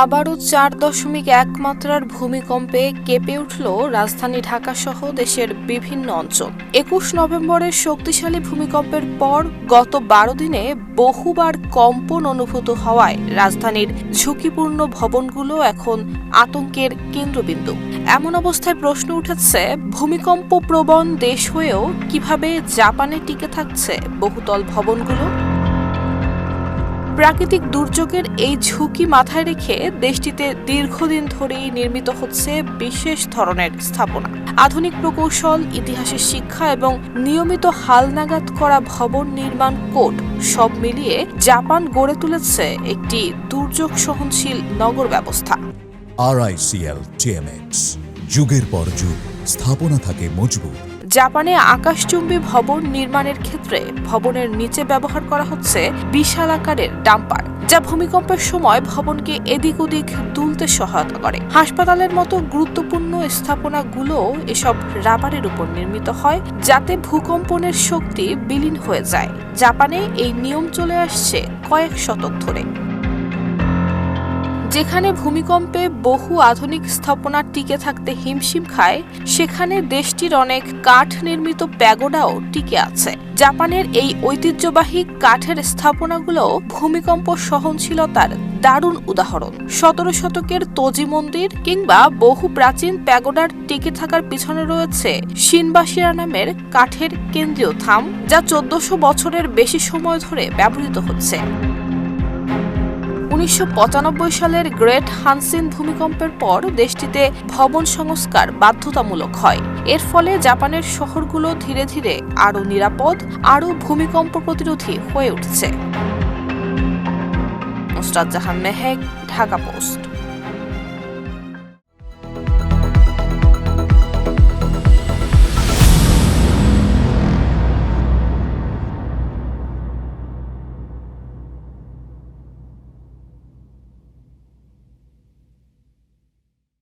আবারও চার দশমিক এক মাত্রার ভূমিকম্পে কেঁপে উঠল রাজধানী ঢাকা সহ দেশের বিভিন্ন অঞ্চল। একুশ নভেম্বরের শক্তিশালী ভূমিকম্পের পর গত বারো দিনে বহুবার কম্পন অনুভূত হওয়ায় রাজধানীর ঝুঁকিপূর্ণ ভবনগুলো এখন আতঙ্কের কেন্দ্রবিন্দু। এমন অবস্থায় প্রশ্ন উঠেছে, ভূমিকম্প প্রবণ দেশ হয়েও কীভাবে জাপানে টিকে থাকছে বহুতল ভবনগুলো? প্রাকৃতিক দুর্যোগের এই ঝুঁকি মাথায় রেখে দেশটিতে দীর্ঘদিন ধরেই নির্মিত হচ্ছে বিশেষ ধরনের স্থাপনা। আধুনিক প্রকৌশল, ইতিহাসের শিক্ষা এবং নিয়মিত হালনাগাদ করা ভবন নির্মাণ কোড সব মিলিয়ে জাপান গড়ে তুলেছে একটি দুর্যোগ সহনশীল নগর ব্যবস্থা। আরআইসিএল টিএমএক্স যুগের পর যুগ, স্থাপনা থাকে মজবুত। জাপানে আকাশচুম্বী ভবন নির্মাণের ক্ষেত্রে ভবনের নিচে ব্যবহার করা হচ্ছে বিশাল আকারের ডাম্পার, যা ভূমিকম্পের সময় ভবনকে এদিক ওদিক তুলতে সহায়তা করে। হাসপাতালের মতো গুরুত্বপূর্ণ স্থাপনাগুলো এসব রাবারের উপর নির্মিত হয়, যাতে ভূকম্পনের শক্তি বিলীন হয়ে যায়। জাপানে এই নিয়ম চলে আসছে কয়েক শতক ধরে। যেখানে ভূমিকম্পে বহু আধুনিক স্থাপনা টিকে থাকতে হিমশিম খায়, সেখানে দেশটির অনেক কাঠ নির্মিত প্যাগোডাও টিকে আছে। জাপানের এই ঐতিহ্যবাহী কাঠের স্থাপনাগুলো ভূমিকম্প সহনশীলতার দারুণ উদাহরণ। সতেরো শতকের তোজি মন্দির কিংবা বহু প্রাচীন প্যাগোডার টিকে থাকার পিছনে রয়েছে শিনবাসিরা নামের কাঠের কেন্দ্রীয় থাম, যা চোদ্দশো বছরের বেশি সময় ধরে ব্যবহৃত হচ্ছে। উনিশশো পঁচানব্বই সালের গ্রেট হানসিন ভূমিকম্পের পর দেশটিতে ভবন সংস্কার বাধ্যতামূলক হয়। এর ফলে জাপানের শহরগুলো ধীরে ধীরে আরও নিরাপদ, আরও ভূমিকম্প প্রতিরোধী হয়ে উঠছে। নুসরাত জাহান মেহেক, ঢাকা পোস্ট।